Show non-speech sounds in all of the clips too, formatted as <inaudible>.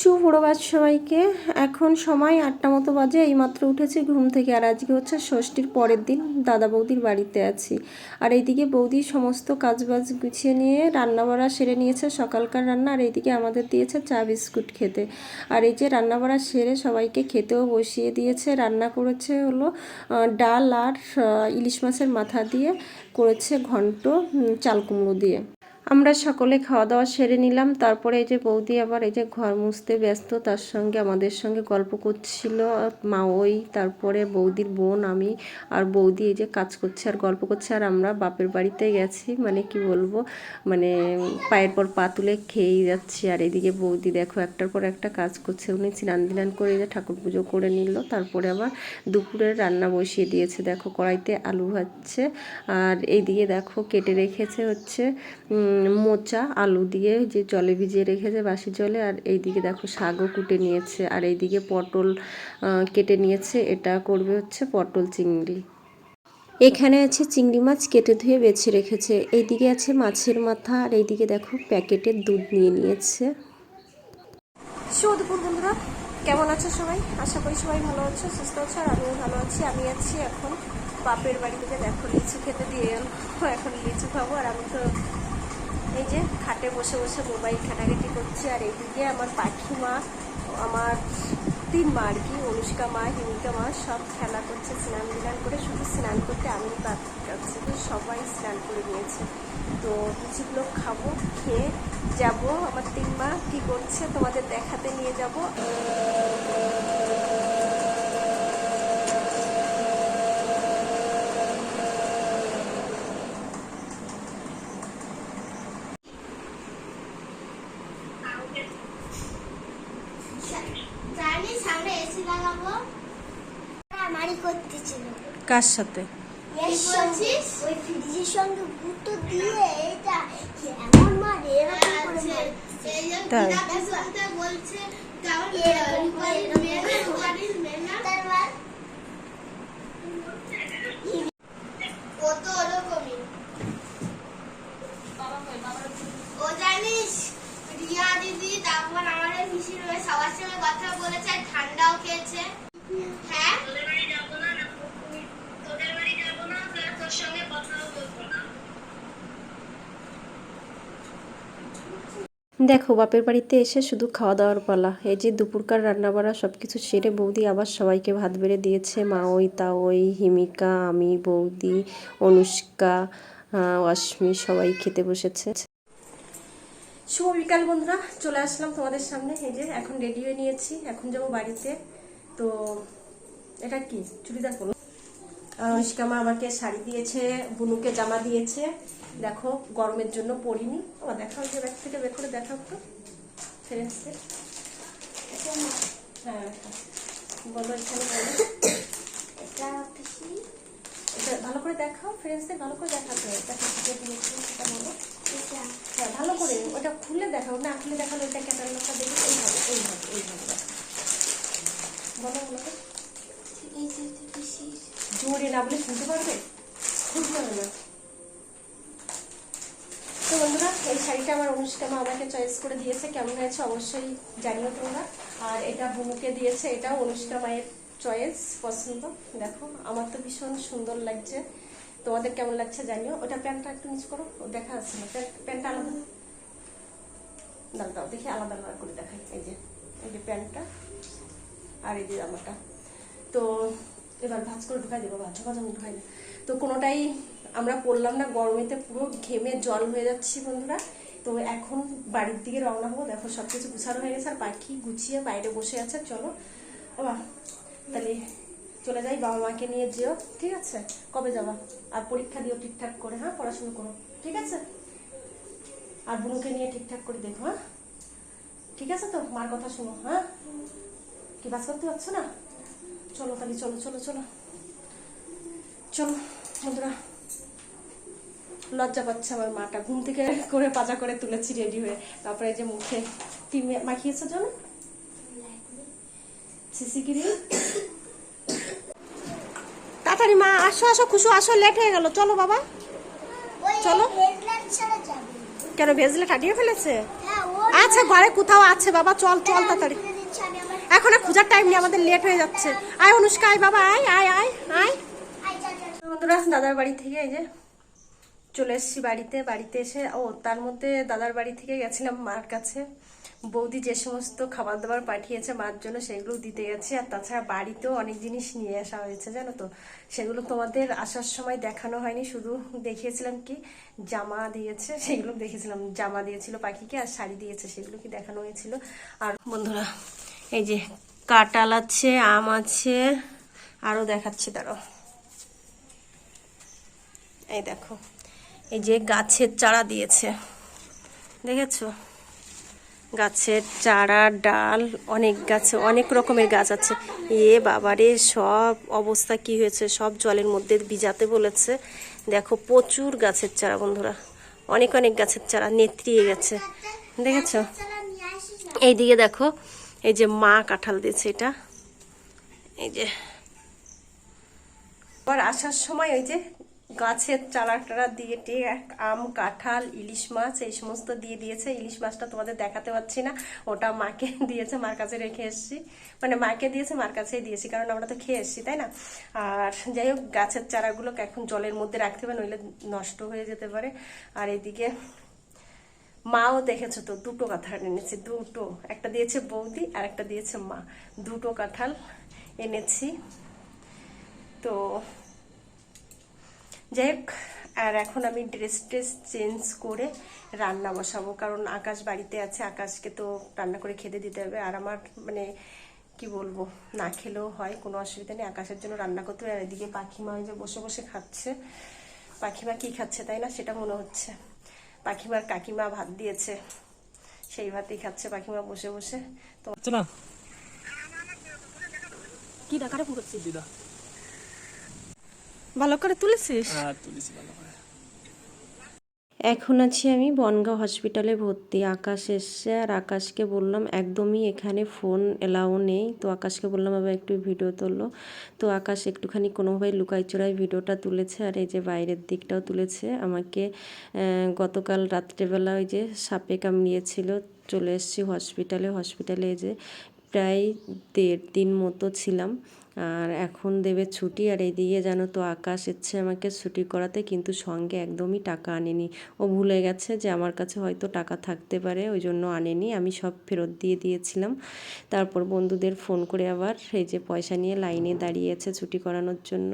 সুপ্রভাত সবাইকে। এখন সময় আটটা মতো বাজে, এইমাত্র উঠেছি, ঘুম থেকে। আর আজকে হচ্ছে ষষ্ঠীর পরের দিন, দাদা বৌদির বাড়িতে আছি। আর এইদিকে বৌদি সমস্ত কাজবাজ গুছিয়ে নিয়ে, রান্নাবাড়া সেরে নিয়েছে, সকালকার রান্না। আর এইদিকে আমাদের দিয়েছে চা, বিস্কুট খেতে। আর এই যে রান্নাবাড়া সেরে সবাইকে খেতেও বসিয়ে দিয়েছে, রান্না করেছে হলো ডাল আর ইলিশ মাছের মাথা দিয়ে করেছে ঘন্ট চাল কুমড়ো দিয়ে। আমরা সকলে খাওয়া দাওয়া সেরে নিলাম। তারপরে এই যে বৌদি আবার এই যে ঘর মুছতে ব্যস্ত, তার সঙ্গে আমাদের সঙ্গে গল্প করছিল, মা ওই, তারপরে বৌদির বোন, আমি আর বৌদি এই যে কাজ করছে আর গল্প করছে। আর আমরা বাপের বাড়িতে গেছি মানে কি বলব মানে পায়ের পর পা তুলে খেয়েই যাচ্ছি। আর এদিকে বৌদি দেখো একটার পর একটা কাজ করছে, উনি স্নান দিনান করে যে ঠাকুর পুজো করে নিল। তারপরে আবার দুপুরের রান্না বসিয়ে দিয়েছে, দেখো কড়াইতে আলু ভাজছে। আর এইদিকে দেখো কেটে রেখেছে হচ্ছে মোচা, আলু দিয়ে যে জলে ভিজিয়ে রেখেছে বাসি জলে, আর এইদিকে দেখো শাকও কুটে নিয়েছে, আর এইদিকে পটল কেটে নিয়েছে, এটা করবে হচ্ছে পটল চিংড়ি। এখানে আছে চিংড়ি মাছ কেটে ধুয়ে বেছে রেখেছে, এইদিকে আছে মাছের মাথা, আর এইদিকে দেখো প্যাকেটের দুধ নিয়ে নিয়েছে। শুভ বন্ধুরা, কেমন আছো সবাই? আশা করি সবাই ভালো আছো, সুস্থ আছো, আর আমিও ভালো আছি। আমি আছি এখন বাপের বাড়ি থেকে দেখো লিচু খেতে দিয়ে এখন লিচু খাব, আর আমি তো এই যে খাটে বসে বসে মোবাইল ঘাটাঘাটি করছি, আর এইদিকে আমার পাখি মা আমার তিন মা আর কি, অনুষ্কা মা, হিমিকা মা, সব খেলা করছে, স্নান বিনান করে শুধু স্নান করতে আমি তো সবাই স্নান করে নিয়েছে। তো লিচুগুলো খাব, খেয়ে যাব, আমার তিন মা কি করছে তোমাদের দেখাতে নিয়ে যাব জানি সামনে এসি লাগাবো আমারই করতেছিল কার সাথে এই বলছিস ওই ফ্রিজের সঙ্গে গুঁতো দিয়ে এটা কেমন মারে এরকম করে মারে তাই? বলছে এরকম করে তারপর ও তো ওরকমই। ও জানিস রিয়া দিদি তারপর আমাদের মিশির সবার সঙ্গে কথা বলেছে আর ঠান্ডাও খেয়েছে। হ্যাঁ? দেখো, বাপের বাড়িতে এসে শুধু খাওয়া দাওয়ার পালা। এই যে দুপুরকার রান্না বাড়া সব কিছু সেরে বৌদি আবার সবাইকে ভাত বেড়ে দিয়েছে। মা ওই, তা ওই, হিমিকা, আমি, বৌদি, অনুষ্কা অশ্মি সবাই খেতে বসেছে। শুভ বিকাল বন্ধুরা, চলে আসলাম তোমাদের সামনে। এই যে এখন রেডি হয়ে নিয়েছি, এখন যাব বাড়িতে। তো এটা কি? চুড়িদার পরো আর অনুষ্কা মা আমাকে শাড়ি দিয়েছে বুনুকে জামা দিয়েছে। দেখো গরমের জন্য পরিনি। আবার দেখাও যে ব্যাগ থেকে বের করে দেখাও তো ছেড়ে আসছে। হ্যাঁ বলো এখানে এটা এটা ভালো করে দেখাও ফ্রেন্ডসদের ভালো করে দেখাতে হবে। এটা কি দিয়েছি সেটা বলো। এটা হ্যাঁ ভালো করে ওটা খুলে দেখাও না খুলে দেখালে ওইটা ক্যাটালগটা দেখে এইভাবে এইভাবে এইভাবে বলো বলো। জোরে না বলে শুনতে পারবে? খুলতে হবে না তো বন্ধুরা, এই শাড়িটা আমার অনুষ্কা মা আমাকে চয়েস করে দিয়েছে। কেমন হয়েছে অবশ্যই জানিও তোমরা। আর এটা বুমুকে দিয়েছে, এটাও অনুষ্কা মায়ের চয়েস পছন্দ। দেখো, আমার তো ভীষণ সুন্দর লাগছে। তোমাদের কেমন লাগছে জানিও। ওটা প্যান্টটা একটু নিচ করো দেখা আছে না। প্যান্ট- প্যান্টটা আলাদা। দাও দাও, দেখি আলাদা আলাদা করে দেখাই। এই যে এই যে প্যান্টটা, আর এই যে জামাটা। তো এবার ভাজ করে ঢুকাই দেবো, ভাজ ভাজ, আমি ঢুকাই তো কোনোটাই আমরা পড়লাম না, গরমেতে পুরো ঘেমে জল হয়ে যাচ্ছি বন্ধুরা। তো এখন বাড়ির দিকে রওনা হব, দেখো সব কিছু গুছানো হয়ে গেছে, আর পাখি গুছিয়ে বাইরে বসে আছে, চলো। বাবা তাহলে চলে যাই, বাবা মাকে নিয়ে যেও, ঠিক আছে? কবে যাবা? আর পরীক্ষা দিও ঠিকঠাক করে হ্যাঁ? পড়াশুনো করো, ঠিক আছে? আর বুনুকে নিয়ে ঠিকঠাক করে দেখো হ্যাঁ? ঠিক আছে তো? মার কথা শোনো হ্যাঁ? কি বাস করতে পারছ না? চলো তাহলে চলো চলো চলো। চলো বন্ধুরা। লজ্জা পাচ্ছে আমার মাটা। ঘুম থেকে করে পাজা করে তুলেছি রেডি হয়ে। তারপরে যে মুখে কি মে- মাখিয়েছো জানো সিসিকিরি তাড়াতাড়ি মা আসো আসো খুশু আসো লেট হয়ে গেল। চলো বাবা। চলো। কেন ভেজলে কাটিয়ে ফেলেছে? হ্যাঁ আচ্ছা ঘরে কোথাও আছে বাবা। চল চল তাড়াতাড়ি। এখন আর খোঁজার টাইম নেই, আমাদের লেট হয়ে যাচ্ছে। আয় অনুষ্কা, আয় বাবা, আয় আয় আয় আয়। বন্ধুরা দাদার বাড়ি থেকে এই যে চলে এসেছি বাড়িতে বাড়িতে এসে, ও, তার মধ্যে দাদার বাড়ি থেকে গেছিলাম মার কাছে। বৌদি যে সমস্ত খাবার দাবার পাঠিয়েছে মার জন্য, সেগুলো দিতে গেছি। আর তাছাড়া বাড়িতেও অনেক জিনিস নিয়ে আসা হয়েছে, জানো তো। সেগুলো তোমাদের আসার সময় দেখানো হয়নি, শুধু দেখিয়েছিলাম কি জামা দিয়েছে, সেগুলো দেখেছিলাম। জামা দিয়েছিল পাখিকে আর শাড়ি দিয়েছে, সেগুলো কি দেখানো হয়েছিল। আর বন্ধুরা এই যে কাঁটাল আছে, আম আছে আরও দেখাচ্ছি তারও এই দেখো, এই যে গাছের চারা দিয়েছে, দেখেছ? গাছের চারা, ডাল, অনেক গাছে, অনেক রকমের গাছ আছে। এ বাবারে, সব অবস্থা কি হয়েছে? সব জলের মধ্যে ভিজাতে বলেছে। দেখো, প্রচুর গাছের চারা, বন্ধুরা। অনেক অনেক গাছের চারা নেত্রিয়ে গেছে। দেখেছ? এইদিকে দেখো এই যে মা কাঁঠাল দিয়েছে এটা। এই যে। আবার আসার সময় ওই যে গাছের চারা টারা দিয়ে টিয়ে আম, কাঁঠাল, ইলিশ মাছ, এই সমস্ত দিয়ে দিয়েছে। ইলিশ মাছটা তোমাদের দেখাতে পাচ্ছি না। ওটা মাকে <laughs> দিয়েছে, মার কাছে রেখে এসেছি। মানে মাকে দিয়েছে, মার কাছেই দিয়েছি, কারণ আমরা তো খেয়ে এসেছি, তাই না? আর যাই হোক, গাছের চারাগুলোকে এখন জলের মধ্যে রাখতে হবে, নইলে নষ্ট হয়ে যেতে পারে। আর এদিকে মাও দেখেছ তো, দুটো কাঁঠাল এনেছি, দুটো। একটা দিয়েছে বৌদি আর একটা দিয়েছে মা। দুটো কাঁঠাল এনেছি। তো যাই হোক, আর এখন আমি ড্রেস ট্রেস চেঞ্জ করে রান্না বসাবো, কারণ আকাশ বাড়িতে আছে, আকাশকে তো রান্না করে খেতে দিতে হবে। আর আমার মানে কি বলব, না খেলেও হয়, কোনো অসুবিধা নেই। আকাশের জন্য রান্না করতে হবে, আর এদিকে পাখিমা যে বসে বসে খাচ্ছে। পাখিমা কি খাচ্ছে তাই না, সেটা মনে হচ্ছে। পাখিমার কাকিমা ভাত দিয়েছে। সেই ভাতই খাচ্ছে পাখিমা বসে বসে। তো হচ্ছে না। কি ডাকারে ফোন করছিস? দিদা। ভালো করে তুলেছিস? হ্যাঁ তুলেছি ভালো করে। এখন আছি আমি বনগাঁও হসপিটালে ভর্তি। আকাশ এসছে আর আকাশকে বললাম, একদমই এখানে ফোন এলাও নেই। তো আকাশকে বললাম, আবার একটু ভিডিও তুললো তো আকাশ একটুখানি কোনোভাবে লুকাই চোরাই ভিডিওটা তুলেছে আর এই যে বাইরের দিকটাও তুলেছে। আমাকে গতকাল রাত্রেবেলা ওই যে সাপে কামড়িয়েছিল, চলে এসেছি হসপিটালে। হসপিটালে যে প্রায় দেড় দিন মতো ছিলাম। আর এখন দেবে ছুটি আর এই এইদিকে জানো তো আকাশ এসছে আমাকে ছুটি করাতে, কিন্তু সঙ্গে একদমই টাকা আনেনি। ও ভুলে গেছে যে আমার কাছে হয়তো টাকা থাকতে পারে, ওই জন্য আনেনি। আমি সব ফেরত দিয়ে দিয়েছিলাম। তারপর বন্ধুদের ফোন করে আবার এই যে পয়সা নিয়ে লাইনে দাঁড়িয়েছে ছুটি করানোর জন্য।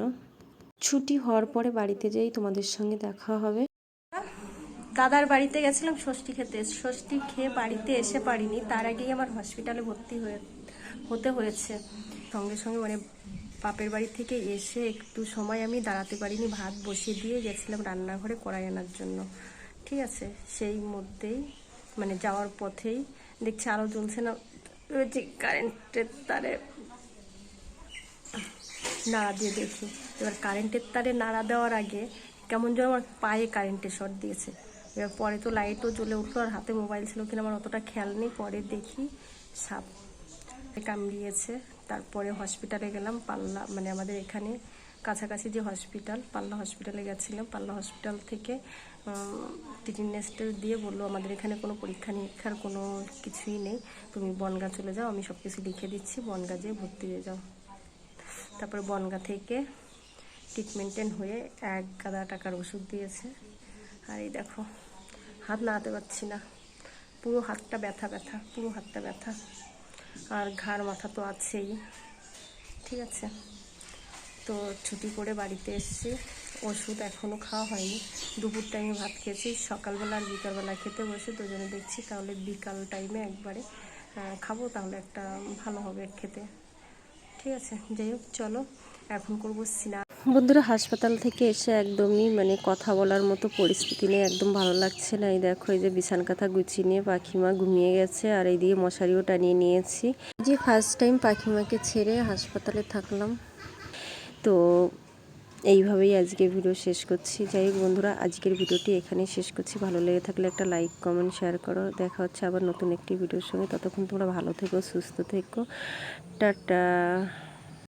ছুটি হওয়ার পরে বাড়িতে যেই তোমাদের সঙ্গে দেখা হবে। দাদার বাড়িতে গেছিলাম ষষ্ঠী খেতে। ষষ্ঠী খেয়ে বাড়িতে এসে পারিনি। তার আগেই আমার হসপিটালে ভর্তি হয়ে, হতে হয়েছে। সঙ্গে সঙ্গে মানে বাপের বাড়ি থেকে এসে একটু সময় আমি দাঁড়াতে পারিনি, ভাত বসিয়ে দিয়ে গেছিলাম রান্নাঘরে কড়াই আনার জন্য। ঠিক আছে? সেই মধ্যেই মানে যাওয়ার পথেই দেখছি আলো জ্বলছে না রয়েছে কারেন্টের তারে। নাড়া দিয়ে দেখি, এবার কারেন্টের তারে নাড়া দেওয়ার আগে কেমন যেন আমার পায়ে কারেন্টের শর্ট দিয়েছে। এবার পরে তো লাইটও জ্বলে উঠল আর হাতে মোবাইল ছিল কিনা আমার অতটা খেয়াল নেই, পরে দেখি সাপ কামড়িয়েছে। তারপরে হসপিটালে গেলাম, পাল্লা মানে আমাদের এখানে কাছাকাছি যে হসপিটাল পাল্লা হসপিটালে গেছিলাম। পাল্লা হসপিটাল থেকে টিটিনেস্টে দিয়ে বলল, আমাদের এখানে কোনো পরীক্ষা নিরীক্ষার কোনো কিছুই নেই। তুমি বনগা চলে যাও, আমি সব কিছু লিখে দিচ্ছি। বনগা যেয়ে ভর্তি হয়ে যাও। তারপরে বনগা থেকে ট্রিটমেন্টেন হয়ে এক গাদা টাকার ওষুধ দিয়েছে। আর এই দেখো, হাত নাড়াতে পারছি না। পুরো হাতটা ব্যথা ব্যথা, পুরো হাতটা ব্যথা। আর ঘাড় মাথা তো আছেই। ঠিক আছে? তো ছুটি করে বাড়িতে এসেছি। ওষুধ এখনও খাওয়া হয়নি। দুপুর টাইমে ভাত খেয়েছি। সকালবেলা আর বিকালবেলা খেতে বসে দুজনে দেখছি, তাহলে বিকাল টাইমে একবারে খাব, তাহলে একটা ভালো হবে খেতে। ঠিক আছে? যাই হোক, চলো, এখন করব সিনা বন্ধুরা, হাসপাতাল থেকে এসে একদমই মানে কথা বলার মতো পরিস্থিতি নেই, একদম ভালো লাগছে না। এই দেখো, এই যে বিছান কাঁথা গুছিয়ে নিয়ে পাখিমা ঘুমিয়ে গেছে আর এই দিয়ে মশারিও টানিয়ে নিয়েছি। যে ফার্স্ট টাইম পাখিমাকে ছেড়ে হাসপাতালে থাকলাম। তো এইভাবেই আজকে ভিডিও শেষ করছি। যাই হোক বন্ধুরা, আজকের ভিডিওটি এখানেই শেষ করছি। ভালো লেগে থাকলে একটা লাইক কমেন্ট শেয়ার করো। দেখা হচ্ছে আবার নতুন একটি ভিডিওর সঙ্গে। ততক্ষণ তোমরা ভালো থেকো, সুস্থ থেকো। টাটা।